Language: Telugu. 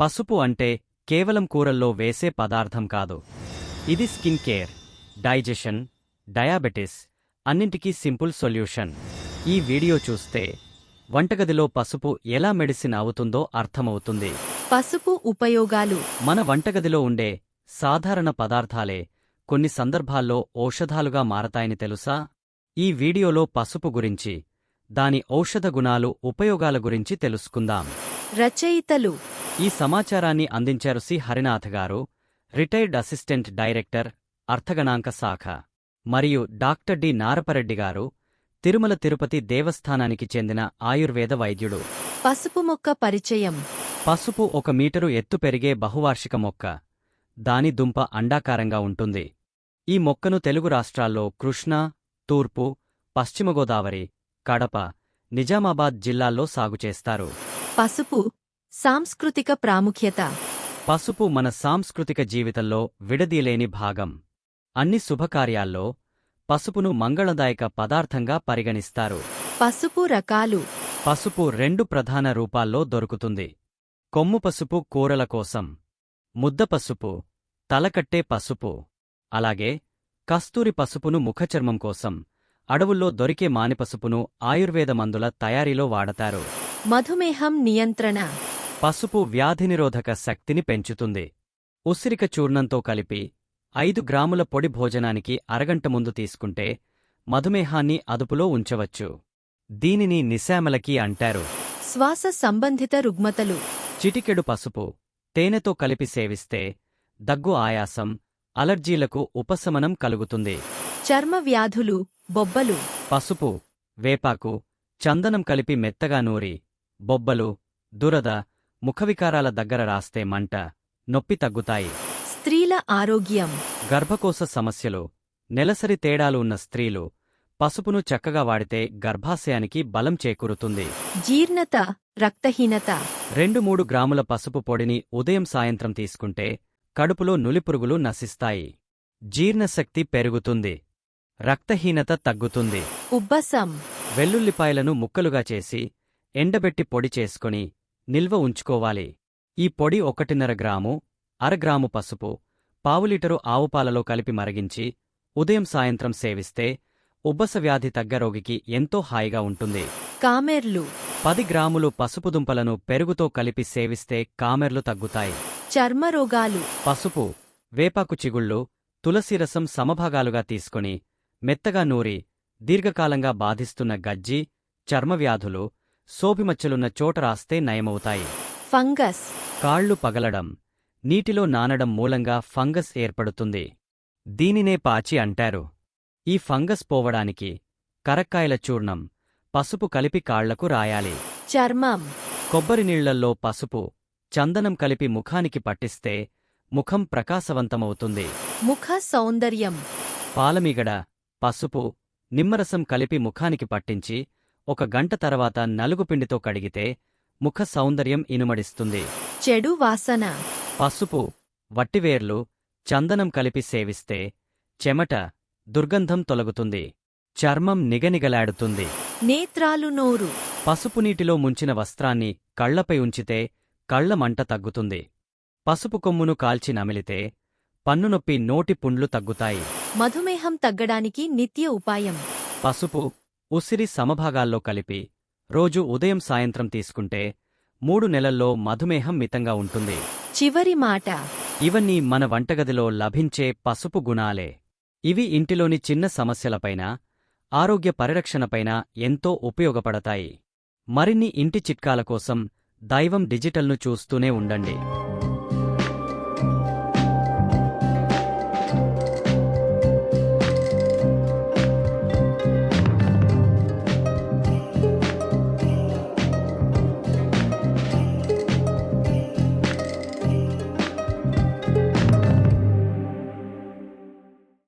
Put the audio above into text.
పసుపు అంటే కేవలం కూరల్లో వేసే పదార్థం కాదు. ఇది స్కిన్ కేర్ డైజెషన్ డయాబెటిస్ అన్నింటికీ సింపుల్ సొల్యూషన్. ఈ వీడియో చూస్తే వంటగదిలో పసుపు ఎలా మెడిసిన్ అవుతుందో అర్థమవుతుంది. పసుపు ఉపయోగాలు మన వంటగదిలో ఉండే సాధారణ పదార్థాలే కొన్ని సందర్భాల్లో ఔషధాలుగా మారతాయని తెలుసా? ఈ వీడియోలో పసుపు గురించి దాని ఔషధ గుణాలు ఉపయోగాల గురించి తెలుసుకుందాం. రచయితలు ఈ సమాచారాన్ని అందించారు సి. హరినాథ్ గారు రిటైర్డ్ అసిస్టెంట్ డైరెక్టర్ అర్థగణాంక శాఖ మరియు డాక్టర్ డి. నారపరెడ్డి గారు తిరుమల తిరుపతి దేవస్థానానికి చెందిన ఆయుర్వేద వైద్యుడు. పసుపు మొక్క పరిచయం. పసుపు ఒక మీటరు ఎత్తు పెరిగే బహువార్షిక మొక్క. దాని దుంప అండాకారంగా ఉంటుంది. ఈ మొక్కను తెలుగు రాష్ట్రాల్లో కృష్ణా తూర్పు పశ్చిమ గోదావరి కడప నిజామాబాద్ జిల్లాల్లో సాగు చేస్తారు. పసుపు సాంస్కృతిక ప్రాముఖ్యత. పసుపు మన సాంస్కృతిక జీవితంలో విడదీలేని భాగం. అన్ని శుభకార్యాల్లో పసుపును మంగళదాయక పదార్థంగా పరిగణిస్తారు. పసుపు రకాలు. పసుపు రెండు ప్రధాన రూపాల్లో దొరుకుతుంది. కొమ్ము పసుపు కూరల కోసం. ముద్ద పసుపు తలకట్టే పసుపు. అలాగే కస్తూరి పసుపును ముఖచర్మం కోసం. అడవుల్లో దొరికే మానిపసుపును ఆయుర్వేద మందుల తయారీలో వాడతారు. మధుమేహం నియంత్రణ. పసుపు వ్యాధినిరోధక శక్తిని పెంచుతుంది. ఉసిరిక చూర్ణంతో కలిపి ఐదు గ్రాముల పొడి భోజనానికి అరగంట ముందు తీసుకుంటే మధుమేహాన్ని అదుపులో ఉంచవచ్చు. దీనిని నిశామలకి అంటారు. శ్వాస సంబంధిత రుగ్మతలు. చిటికెడు పసుపు తేనెతో కలిపి సేవిస్తే దగ్గు ఆయాసం అలర్జీలకు ఉపశమనం కలుగుతుంది. చర్మ వ్యాధులు బొబ్బలు. పసుపు వేపాకు చందనం కలిపి మెత్తగా నూరి బొబ్బలు దురద ముఖవికారాల దగ్గర రాస్తే మంట నొప్పి తగ్గుతాయి. స్త్రీల ఆరోగ్యం. గర్భకోశ సమస్యలు. నెలసరి తేడాలు ఉన్న స్త్రీలు పసుపును చక్కగా వాడితే గర్భాశయానికి బలం చేకూరుతుంది. జీర్ణత రక్తహీనత. రెండు మూడు గ్రాముల పసుపు పొడిని ఉదయం సాయంత్రం తీసుకుంటే కడుపులో నులిపురుగులు నశిస్తాయి. జీర్ణశక్తి పెరుగుతుంది. రక్తహీనత తగ్గుతుంది. ఉబ్బసం. వెల్లుల్లిపాయలను ముక్కలుగా చేసి ఎండబెట్టి పొడి చేసుకొని నిల్వ ఉంచుకోవాలి. ఈ పొడి ఒకటిన్నర గ్రాము అరగ్రాము పసుపు పావు లీటరు ఆవుపాలలో కలిపి మరిగించి ఉదయం సాయంత్రం సేవిస్తే ఉబ్బస వ్యాధి తగ్గ రోగికి ఎంతో హాయిగా ఉంటుంది. కామెర్లు. పది గ్రాములు పసుపు దుంపలను పెరుగుతో కలిపి సేవిస్తే కామెర్లు తగ్గుతాయి. చర్మ రోగాలు. పసుపు వేపాకు చిగుళ్ళు తులసిరసం సమభాగాలుగా తీసుకొని మెత్తగా నూరి దీర్ఘకాలంగా బాధిస్తున్న గజ్జి చర్మవ్యాధులు సోపిమచ్చలున్న చోట రాస్తే నయమవుతాయి. ఫంగస్. కాళ్ళు పగలడం నీటిలో నానడం మూలంగా ఫంగస్ ఏర్పడుతుంది. దీనినే పాచి అంటారు. ఈ ఫంగస్ పోవడానికి కరక్కాయల చూర్ణం పసుపు కలిపి కాళ్ళకు రాయాలి. చర్మం. కొబ్బరి నీళ్ళల్లో పసుపు చందనం కలిపి ముఖానికి పట్టిస్తే ముఖం ప్రకాశవంతమవుతుంది. ముఖ సౌందర్యం. పాలమీగడ పసుపు నిమ్మరసం కలిపి ముఖానికి పట్టించి ఒక గంట తర్వాత నలుగుపిండితో కడిగితే ముఖ సౌందర్యం ఇనుమడిస్తుంది. చెడు వాసన. పసుపు వట్టివేర్లు చందనం కలిపి సేవిస్తే చెమట దుర్గంధం తొలగుతుంది. చర్మం నిగనిగలాడుతుంది. నేత్రాలు నోరు. పసుపు నీటిలో ముంచిన వస్త్రాన్ని కళ్ళపై ఉంచితే కళ్ళ మంట తగ్గుతుంది. పసుపు కొమ్మును కాల్చి నమిలితే పన్నునొప్పి నోటి పుండ్లు తగ్గుతాయి. మధుమేహం తగ్గడానికి నిత్య ఉపాయం. పసుపు ఉసిరి సమభాగాల్లో కలిపి రోజు ఉదయం సాయంత్రం తీసుకుంటే మూడు నెలల్లో మధుమేహం మితంగా ఉంటుంది. చివరి మాట. ఇవన్నీ మన వంటగదిలో లభించే పసుపు గుణాలే. ఇవి ఇంటిలోని చిన్న సమస్యలపైన ఆరోగ్య పరిరక్షణపైన ఎంతో ఉపయోగపడతాయి. మరిన్ని ఇంటి చిట్కాల కోసం దైవం డిజిటల్ను చూస్తూనే ఉండండి.